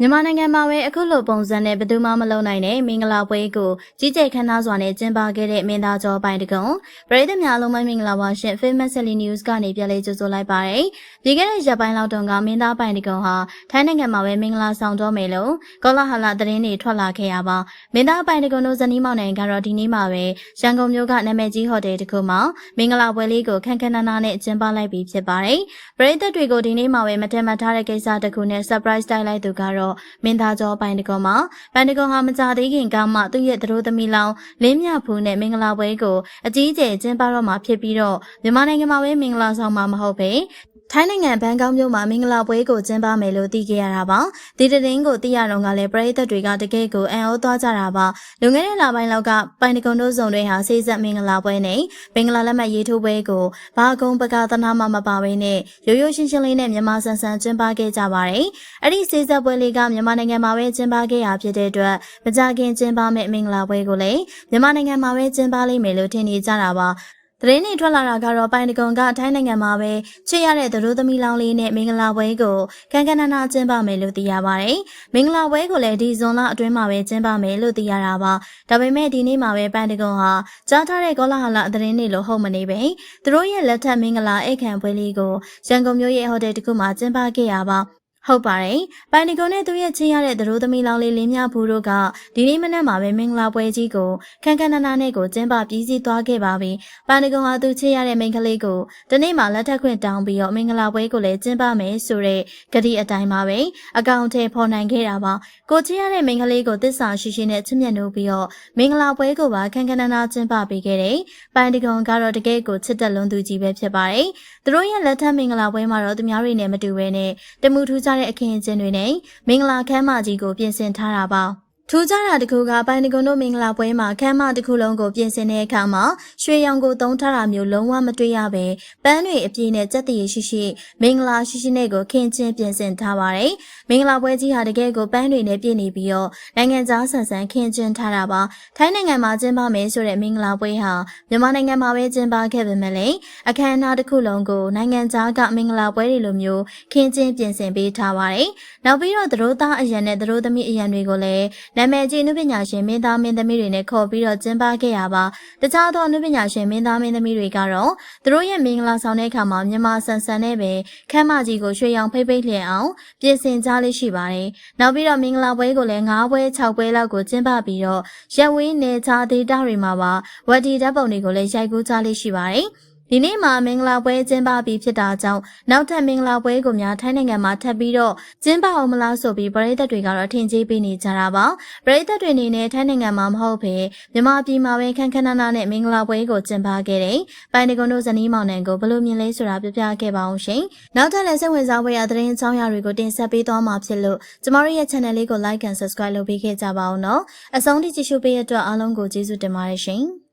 မြန်မာနိုင်ငံမှာပဲအခုလိုပုံစံနဲ့ဘယ်သူမှမလုံနိုင်တဲ့မင်္ဂလာပွဲကိုကြီးကျယ်ခမ်းနားစွာနဲ့ကျင်းပခဲ့တဲ့မင်းသားကျော်ပိုင်းတကုံပရိသတ်များလုံးမမင်္ဂလာပါရှင် Famous Sally News ကနေပြန်လည်ကြိုဆိုလိုက်ပါရယ်ဒီကနေ့ရက်ပိုင်းလောက်တုန်းကမင်းသားပိုင်းတကုံဟာထိုင်းနိုင်ငံမှာပဲမင်္ဂလာဆောင်တော့မယ်လို့ကောလာဟလသတင်းတွေထွက်လာခဲ့ရပါမင်းသားပိုင်းတကုံတို့ဇနီးမောင်နှံကတော့ဒီနေ့မှာပဲရန်ကုန်မြို့ကနာမည်ကြီးဟိုတယ်တစ်ခုမှာမင်္ဂလာပွဲလေးကိုခန်းခန်းနားနားနဲ့ကျင်းပလိုက်ပြီးဖြစ်ပါတယ်ပရိသတ်တွေကိုဒီနေ့မှာပဲမထင်မှတ်ထားတဲ့ကိစ္စတစ်ခုနဲ့ surprise တိုက်လိုက်သူကတော့မင်းသားကျော်ပိုင်တကောမှာပိုင်တကောဟာမကြသေးခင်ကမှသူ့ရဲ့သတို့သမီးလောင်လင်းမြဖူးနဲ့မင်္ဂလာပွဲကိုအကြီးအကျယ်ကျင်းပတော့မှာဖြစ်ပြီးတော့မြန်မာနိုင်ငံမှာပဲမင်္ဂလာဆောင်မှာမဟုတ်ပဲ ထိုင်းနိုင်ငံဘန်ကောက်မြို့မှာမင်္ဂလာပွဲကိုကျင်းပမယ်လို့သိခဲ့ရတာပါ။ဒီတဲ့င်းကိုသိရတော့ကလည်းပရိသတ်တွေကတကယ်ကိုအံ့ဩသွားကြတာပါ။လွန်ခဲ့တဲ့လပိုင်းလောက်ကပိုင်တကွန်တို့စုံတွေဟာစေးဆက်မင်္ဂလာပွဲနဲ့မင်္ဂလာလက်မှတ်ရေးထိုးပွဲကိုဘာကုံပကသနာမှမပါဘဲနဲ့ရိုးရိုးရှင်းရှင်းလေးနဲ့မြန်မာဆန်ဆန်ကျင်းပခဲ့ကြပါတယ်။အဲ့ဒီစေးဆက်ပွဲလေးကမြန်မာနိုင်ငံမှာပဲကျင်းပခဲ့ရဖြစ်တဲ့အတွက်မကြခင်ကျင်းပမဲ့မင်္ဂလာပွဲကိုလည်းမြန်မာနိုင်ငံမှာပဲကျင်းပလိမ့်မယ်လို့ထင်နေကြတာပါ။ သတင်းတွေထွက်လာတာကတော့ပိုင်တကုံကထိုင်းနိုင်ငံမှာပဲချစ်ရတဲ့သတို့သမီးလောင်းလေးနဲ့မင်္ဂလာပွဲကိုကန်ကန်နာနာကျင်းပမယ်လို့သိရပါတယ်။မင်္ဂလာပွဲကိုလည်းဒီဇွန်လအတွင်းမှာပဲကျင်းပမယ်လို့သိရတာပါ။ဒါပေမဲ့ဒီနေ့မှာပဲပိုင်တကုံဟာကြားထားတဲ့ကောလာဟလသတင်းတွေလို့ဟုတ်မနေပဲ။သူတို့ရဲ့လက်ထက်မင်္ဂလာအိတ်ခံပွဲလေးကိုရန်ကုန်မြို့ရဲ့ဟိုတယ်တစ်ခုမှာကျင်းပခဲ့ရပါ ဟုတ်ပါတယ်။ပိုင်နီကွန်နဲ့သူရဲ့ချင်းရတဲ့သတို့သမီးလောင်လေးလင်းမြဘူးတို့ကဒီနေ့မနက်မှာပဲမင်္ဂလာပွဲကြီးကိုခန်းခန်းနာနာနဲ့ကိုကျင်းပပြီးစီးသွားခဲ့ပါပြီ။ပိုင်နီကွန်ဟာသူချင်းရတဲ့မိန်းကလေးကိုဒီနေ့မှလက်ထပ်ခွင့်တောင်းပြီးတော့မင်္ဂလာပွဲကိုလည်းကျင်းပမယ်ဆိုတဲ့ကတိအတိုင်းပါပဲ။အကောင့်ထဲဖော်နိုင်ခဲ့တာပါ။ကိုချင်းရတဲ့မိန်းကလေးကိုတစ္ဆာရှိရှိနဲ့ချစ်မြတ်နိုးပြီးတော့မင်္ဂလာပွဲကိုပါခန်းခန်းနာနာကျင်းပပေးခဲ့တယ်။ပိုင်နီကွန်ကတော့တကယ်ကိုချစ်တက်လွန်းသူကြီးပဲဖြစ်ပါတယ်။သူတို့ရဲ့လက်ထပ်မင်္ဂလာပွဲမှာတော့သူများတွေနဲ့မတူဘဲနဲ့တမှုထူးခြားတဲ့အခင်းအကျင်းတွေနဲ့မင်္ဂလာခမ်းမကြီးကိုပြင်ဆင်ထားတာပါ ထူးခြားတာတခုကပိုင်တကွန်တို့မင်္ဂလာပွဲမှာခမ်းမတစ်ခုလုံးကိုပြင်ဆင်တဲ့အခါမှာရွှေရောင်ကိုသုံးထားတာမျိုးလုံးဝမတွေ့ရပဲပန်းတွေအပြည့်နဲ့ကြက်တည်ရှိရှိမင်္ဂလာရှိရှိနဲ့ကိုခင်းချင်းပြင်ဆင်ထားပါတယ်။မင်္ဂလာပွဲကြီးဟာတကယ်ကိုပန်းတွေနဲ့ပြည့်နေပြီးတော့နိုင်ငံသားဆန်ဆန်ခင်းချင်းထားတာပါ။ထိုင်းနိုင်ငံမှာကျင်းပမယ်ဆိုတဲ့မင်္ဂလာပွဲဟာမြန်မာနိုင်ငံမှာပဲကျင်းပခဲ့ပေမဲ့လည်းအခမ်းအနားတစ်ခုလုံးကိုနိုင်ငံသားကမင်္ဂလာပွဲတွေလိုမျိုးခင်းချင်းပြင်ဆင်ပေးထားပါတယ်။နောက်ပြီးတော့သတို့သားအရန်နဲ့သတို့သမီးအရန်တွေကိုလည်းနာမည်ကြီးအနုပညာရှင်မင်းသားမင်းသမီးတွေနဲ့ခေါ်ပြီးတော့ကျင်းပခဲ့ရပါတခြားသောအနုပညာရှင်မင်းသားမင်းသမီးတွေကတော့သူတို့ရဲ့မင်္ဂလာဆောင်တဲ့အခါမှာမြန်မာဆန်ဆန်နဲ့ပဲခမ်းမကြီးကိုရွှေရောင်ဖိတ်ဖိတ်လျင်အောင်ပြင်ဆင်ကြလေးရှိပါတယ်နောက်ပြီးတော့မင်္ဂလာပွဲကိုလည်း9ပွဲ6ပွဲလောက်ကိုကျင်းပပြီးတော့ရက်ဝင်းနေချာဒေတာတွေမှာပါဝက်ဒီဓာတ်ပုံတွေကိုလည်းရိုက်ကူးကြလေးရှိပါတယ် ဒီနေ့မှာမင်္ဂလာပွဲကျင်းပပြီးဖြစ်တာကြောင့်နောက်ထပ်မင်္ဂလာပွဲကိုများထိုင်းနိုင်ငံမှာထပ်ပြီးတော့ကျင်းပအောင်မလားဆိုပြီးပရိသတ်တွေကတော့ထင်ကြီးပေးနေကြတာပါပရိသတ်တွေအနေနဲ့ထိုင်းနိုင်ငံမှာမဟုတ်ဘဲမြန်မာပြည်မှာပဲခန်းခန်းနာနာနဲ့မင်္ဂလာပွဲကိုကျင်းပခဲ့တယ်ပိုင်တကွန်တို့ဇနီးမောင်နှံကိုဘယ်လိုမြင်လဲဆိုတာပြပြခဲ့ပါအောင်ရှင်နောက်ထပ်လည်းစိတ်ဝင်စားဖွယ်ရာသတင်းအကြောင်းအရာတွေကိုတင်ဆက်ပေးသွားမှာဖြစ်လို့ကျမတို့ရဲ့ channel လေးကို like and subscribe လုပ်ပေးခဲ့ကြပါအောင်နော်အဆုံးထိကြည့်ရှုပေးတဲ့အတွက်အားလုံးကိုကျေးဇူးတင်ပါတယ်ရှင်